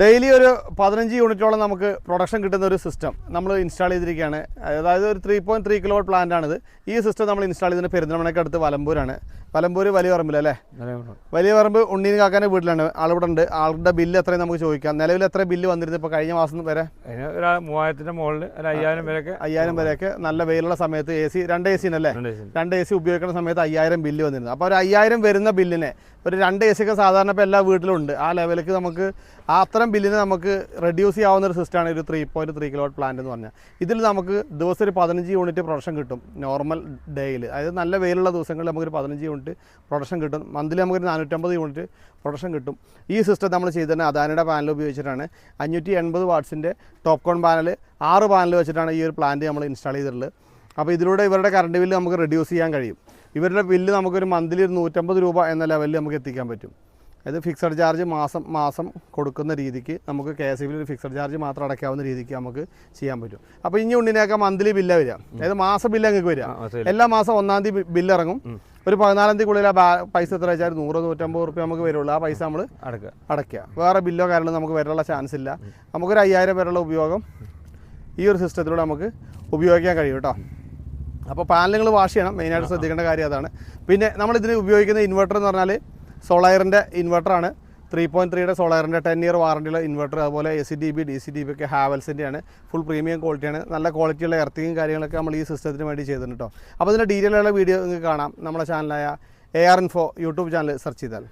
Daily ഒരു പതിനഞ്ച് യൂണിറ്റോളം നമുക്ക് പ്രൊഡക്ഷൻ കിട്ടുന്ന ഒരു സിസ്റ്റം നമ്മൾ ഇൻസ്റ്റാൾ ചെയ്തിരിക്കുകയാണ്. അതായത് ഒരു three point three kilo plant ആണിത്. ഈ സിസ്റ്റം നമ്മൾ ഇൻസ്റ്റാൾ ചെയ്തത് പെരുന്തൽമണയ്ക്ക് അടുത്ത് വലമ്പൂരാണ്. വലമ്പൂർ വലിയ പറമ്പിലല്ലേ വലിയ പറമ്പ് ഉണ്ണീന് കാക്കാന്റെ വീട്ടിലാണ്. ആളിവിടെ ഉണ്ട്. ആളുടെ ബില്ല് എത്രയും നമുക്ക് ചോദിക്കാം. നിലവിൽ എത്ര ബില്ല് വന്നിരുന്നു? ഇപ്പോൾ കഴിഞ്ഞ മാസം വരെ? മൂവായിരത്തിന്റെ മുകളിൽ ഒരു അയ്യായിരം വരെയൊക്കെ. അയ്യായിരം വരെയൊക്കെ നല്ല വെയിലുള്ള സമയത്ത് എ സി രണ്ട് എ സിന്നല്ലേ രണ്ട് എ സി. ഉപയോഗിക്കുന്ന സമയത്ത് അയ്യായിരം ബില്ല് വന്നിരുന്നു. അപ്പോൾ ഒരു അയ്യായിരം വരുന്ന ബില്ലിനെ ഒരു രണ്ട് എ സി ഒക്കെ സാധാരണ ഇപ്പോൾ എല്ലാ വീട്ടിലും ഉണ്ട്. ആ ലെവലിലേക്ക് നമുക്ക് ആ അത്തരം ബില്ലിന് നമുക്ക് റെഡ്യൂസ് ചെയ്യാവുന്ന ഒരു സിസ്റ്റമാണ് ഒരു three point three kilo plant എന്ന് പറഞ്ഞാൽ. ഇതിൽ നമുക്ക് ദിവസം ഒരു പതിനഞ്ച് യൂണിറ്റ് പ്രൊഡക്ഷൻ കിട്ടും നോർമൽ ഡേയിൽ അതായത് നല്ല വെയിലുള്ള ദിവസങ്ങളിൽ നമുക്കൊരു പതിനഞ്ച് യൂണിറ്റ് പ്രൊഡക്ഷൻ കിട്ടും. മന്ത്ലി നമുക്കൊരു നാനൂറ്റമ്പത് യൂണിറ്റ് പ്രൊഡക്ഷൻ കിട്ടും. ഈ സിസ്റ്റം നമ്മൾ ചെയ്തിട്ടുണ്ട് അദാനിയുടെ പാനൽ ഉപയോഗിച്ചിട്ടാണ്. അഞ്ഞൂറ്റി എൺപത് വാട്ട്സിന്റെ ടോപ്പ് കോൺ പാനൽ ആറ് പാനൽ വെച്ചിട്ടാണ് ഈ ഒരു പ്ലാന്റ് നമ്മൾ ഇൻസ്റ്റാൾ ചെയ്തിട്ടുള്ളത്. അപ്പോൾ ഇതിലൂടെ ഇവരുടെ കറണ്ട് ബില്ല് നമുക്ക് റെഡ്യൂസ് ചെയ്യാൻ കഴിയും. ഇവരുടെ ബില്ല് നമുക്കൊരു മന്ത്ലി ഒരു നൂറ്റമ്പത് രൂപ എന്ന ലെവലിൽ നമുക്ക് എത്തിക്കാൻ പറ്റും. അത് ഫിക്സഡ് ചാർജ് മാസം മാസം കൊടുക്കുന്ന രീതിക്ക് നമുക്ക് കെ എസ് ഒരു ഫിക്സഡ് ചാർജ് മാത്രം അടയ്ക്കാവുന്ന രീതിക്ക് നമുക്ക് ചെയ്യാൻ പറ്റും. അപ്പോൾ ഇനി ഉണ്ണിനൊക്കെ മന്ത്ലി ബില്ല് വരിക. അതായത് മാസം ബില്ല് അങ്ങക്ക് വരിക. എല്ലാ മാസം ഒന്നാം തീയതി ബില്ല് ഇറങ്ങും. ഒരു പതിനാലാം തീയതിക്കുള്ളിൽ ആ പൈസ എത്ര വെച്ചാൽ നൂറ് നൂറ്റമ്പത് റുപ്യ നമുക്ക് വരുള്ളൂ. ആ പൈസ നമ്മൾ അടക്കുക അടയ്ക്കുക. വേറെ ബില്ലോ കാര്യങ്ങളോ നമുക്ക് വരാനുള്ള ചാൻസ് ഇല്ല. നമുക്കൊരു അയ്യായിരം വരെയുള്ള ഉപയോഗം ഈ ഒരു സിസ്റ്റത്തിലൂടെ നമുക്ക് ഉപയോഗിക്കാൻ കഴിയും കേട്ടോ. അപ്പോൾ പാനലുകൾ വാഷ് ചെയ്യണം. മെയിനായിട്ട് ശ്രദ്ധിക്കേണ്ട കാര്യം അതാണ്. പിന്നെ നമ്മൾ ഇതിന് ഉപയോഗിക്കുന്ന ഇൻവെർട്ടർ എന്ന് പറഞ്ഞാൽ സോളയറിന്റെ ഇൻവെർട്ടറാണ്. ത്രീ പോയിന്റ് ത്രീയുടെ സോളയറിന്റെ ടെൻ ഇയർ വാറണ്ടിയുള്ള ഇൻവെർട്ടർ അതുപോലെ A C D B D C D B ഒക്കെ ഹാവൽസിന്റെയാണ്. ഫുൾ പ്രീമിയം ക്വാളിറ്റിയാണ് നല്ല ക്വാളിറ്റിയുള്ള എർത്തിങ്ങും കാര്യങ്ങളൊക്കെ നമ്മൾ ഈ സിസ്റ്റത്തിന് വേണ്ടി ചെയ്തിട്ടുണ്ട് കേട്ടോ അപ്പോൾ ഇതിന്റെ ഡീറ്റെയിലുള്ള വീഡിയോ നിങ്ങൾക്ക് കാണാം. നമ്മുടെ ചാനലായ A R info YouTube channel search ചെയ്താൽ.